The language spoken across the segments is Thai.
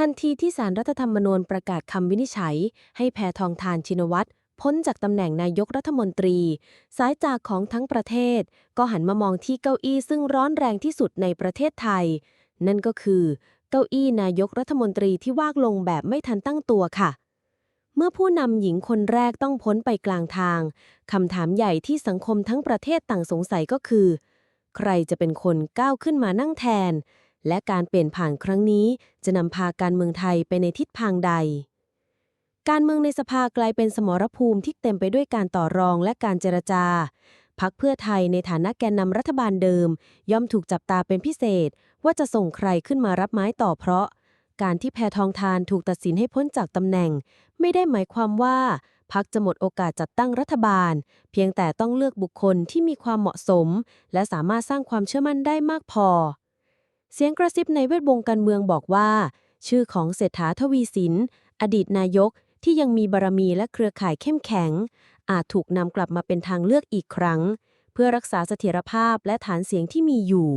ทันทีที่สารรัฐธรรมนูญประกาศคำวินิจฉัย ให้แพทองทานชินวัตรพ้นจากตำแหน่งนายกรัฐมนตรี สายจากของทั้งประเทศ ก็หันมามองที่เก้าอี้ซึ่งร้อนแรงที่สุดในประเทศไทย นั่นก็คือ เก้าอี้นายกรัฐมนตรีที่ว่างลงแบบไม่ทันตั้งตัวค่ะ เมื่อผู้นำหญิงคนแรกต้องพ้นไปกลางทางคำถามใหญ่ที่สังคมทั้งประเทศต่างสงสัยก็คือ ใครจะเป็นคนก้าวขึ้นมานั่งแทน และการเปลี่ยนผ่านครั้งนี้จะนำพาการเมืองไทยไปในทิศทางใด การเมืองในสภากลายเป็นสมรภูมิที่เต็มไปด้วยการต่อรองและการเจรจาพักเพื่อไทยในฐานะแกนนำรัฐบาลเดิม ย่อมถูกจับตาเป็นพิเศษ ว่าจะส่งใครขึ้นมารับไม้ต่อเพราะ การที่แพทองทานถูกตัดสินให้พ้นจากตำแหน่ง ไม่ได้หมายความว่าพักจะหมดโอกาสจัดตั้งรัฐบาล เพียงแต่ต้องเลือกบุคคลที่มีความเหมาะสม และสามารถสร้างความเชื่อมั่นได้มากพอ เสียงกระซิบในเวทวงการเมืองบอกว่า ชื่อของเศรษฐาทวีสิน อดีตนายกที่ยังมีบารมีและเครือข่ายเข้มแข็ง อาจถูกนำกลับมาเป็นทางเลือกอีกครั้ง เพื่อรักษาเสถียรภาพและฐานเสียงที่มีอยู่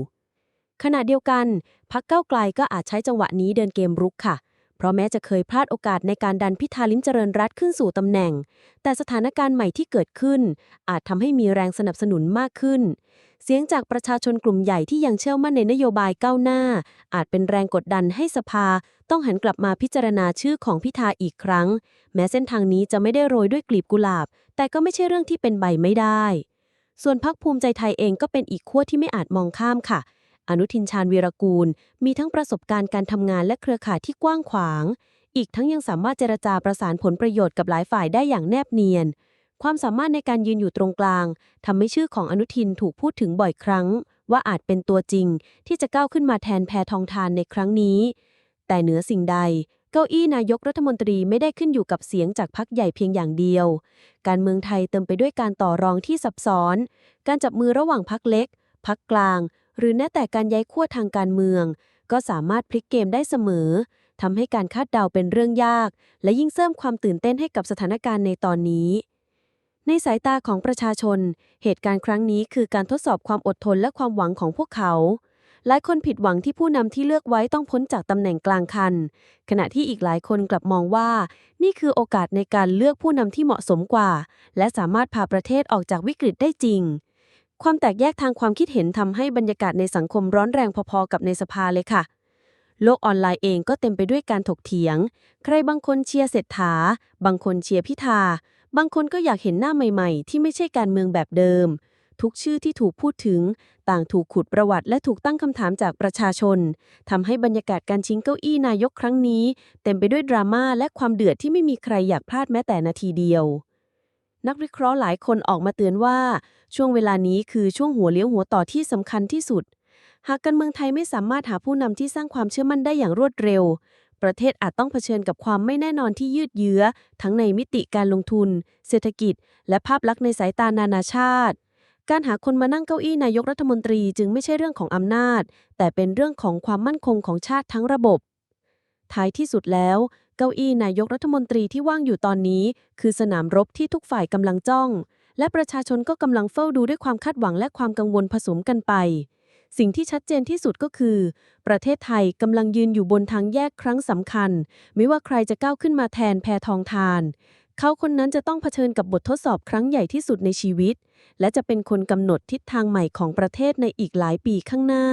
ขณะเดียวกัน พักเก้าไกลก็อาจใช้จังหวะนี้เดินเกมรุกค่ะ เพราะแม้จะเคยพลาดโอกาสในการดันพิธาลิ้มเจริญรัตขึ้นสู่ตำแหน่ง แต่สถานการณ์ใหม่ที่เกิดขึ้น อาจทำให้มีแรงสนับสนุนมากขึ้น เสียงจากประชาชนกลุ่มใหญ่ที่ยังเชื่อมั่นในนโยบายก้าวหน้า อาจเป็นแรงกดดันให้สภา ต้องหันกลับมาพิจารณาชื่อของพิธาอีกครั้ง แม้เส้นทางนี้จะไม่ได้โรยด้วยกลีบกุหลาบ แต่ก็ไม่ใช่เรื่องที่เป็นใบไม่ได้ ส่วนพักภูมิใจไทยเองก็เป็นอีกขั้วที่ไม่อาจมองข้ามค่ะ อนุทินชาญวีรกูล มีทั้งประสบการณ์การทำงานและเครือข่ายที่กว้างขวาง อีกทั้งยังสามารถเจรจาประสานผลประโยชน์กับหลายฝ่ายได้อย่างแนบเนียน ความสามารถในการยืนอยู่ตรงกลางทำให้ชื่อของอนุทินถูกพูดถึงบ่อยครั้ง ว่าอาจเป็นตัวจริง ที่จะก้าวขึ้นมาแทนแพทองทานในครั้งนี้ แต่เหนือสิ่งใดเก้าอี้นายกรัฐมนตรีไม่ได้ขึ้นอยู่กับเสียงจากพรรคใหญ่เพียงอย่างเดียว การเมืองไทยเต็มไปด้วยการต่อรองที่ซับซ้อน การจับมือระหว่างพรรคเล็ก พรรคกลาง หรือแม้แต่การย้ายขั้วทางการเมือง ก็สามารถพลิกเกมได้เสมอทำให้การคาดเดาเป็นเรื่องยาก และยิ่งเสริมความตื่นเต้นให้กับสถานการณ์ในตอนนี้ ในสายตาของประชาชน เหตุการณ์ครั้งนี้คือการทดสอบความอดทนและความหวังของพวกเขาหลายคนผิดหวังที่ผู้นำที่เลือกไว้ต้องพ้นจากตำแหน่งกลางคัน ขณะที่อีกหลายคนกลับมองว่า นี่คือโอกาสในการเลือกผู้นำที่เหมาะสมกว่า และสามารถพาประเทศออกจากวิกฤตได้จริง ความแตกแยกทางความคิดเห็นทำให้บรรยากาศในสังคมร้อนแรงพอๆกับในสภาเลยค่ะ โลกออนไลน์เองก็เต็มไปด้วยการถกเถียง ใครบางคนเชียร์เศรษฐา บางคนเชียร์พิธา บางคนก็อยากเห็นหน้าใหม่ๆ ที่ไม่ใช่การเมืองแบบเดิม ทุกชื่อที่ถูกพูดถึง ต่างถูกขุดประวัติและถูกตั้งคำถามจากประชาชนทำให้บรรยากาศการชิงเก้าอี้นายกครั้งนี้ เต็มไปด้วยดราม่าและความเดือดที่ไม่มีใครอยากพลาดแม้แต่นาทีเดียว นักวิเคราะห์หลายคนออกมาเตือนว่า ช่วงเวลานี้คือช่วงหัวเลี้ยวหัวต่อที่สำคัญที่สุด หากการเมืองไทยไม่สามารถหาผู้นำที่สร้างความเชื่อมั่นได้อย่างรวดเร็ว ประเทศอาจต้องเผชิญกับความไม่แน่นอนที่ยืดเยื้อ ทั้งในมิติการลงทุน เศรษฐกิจ และภาพลักษณ์ในสายตานานาชาติ การหาคนมานั่งเก้าอี้นายกรัฐมนตรีจึงไม่ใช่เรื่องของอำนาจ แต่เป็นเรื่องของความมั่นคงของชาติทั้งระบบท้ายที่สุดแล้ว เก้าอี้นายกรัฐมนตรีที่ว่างอยู่ตอนนี้ คือสนามรบที่ทุกฝ่ายกำลังจ้อง และประชาชนก็กำลังเฝ้าดูด้วยความคาดหวังและความกังวลผสมกันไป สิ่งที่ชัดเจนที่สุดก็คือ ประเทศไทยกำลังยืนอยู่บนทางแยกครั้งสำคัญ ไม่ว่าใครจะก้าวขึ้นมาแทนแพทองทาน เขาคนนั้นจะต้องเผชิญกับบททดสอบครั้งใหญ่ที่สุดในชีวิต และจะเป็นคนกำหนดทิศทางใหม่ของประเทศในอีกหลายปีข้างหน้า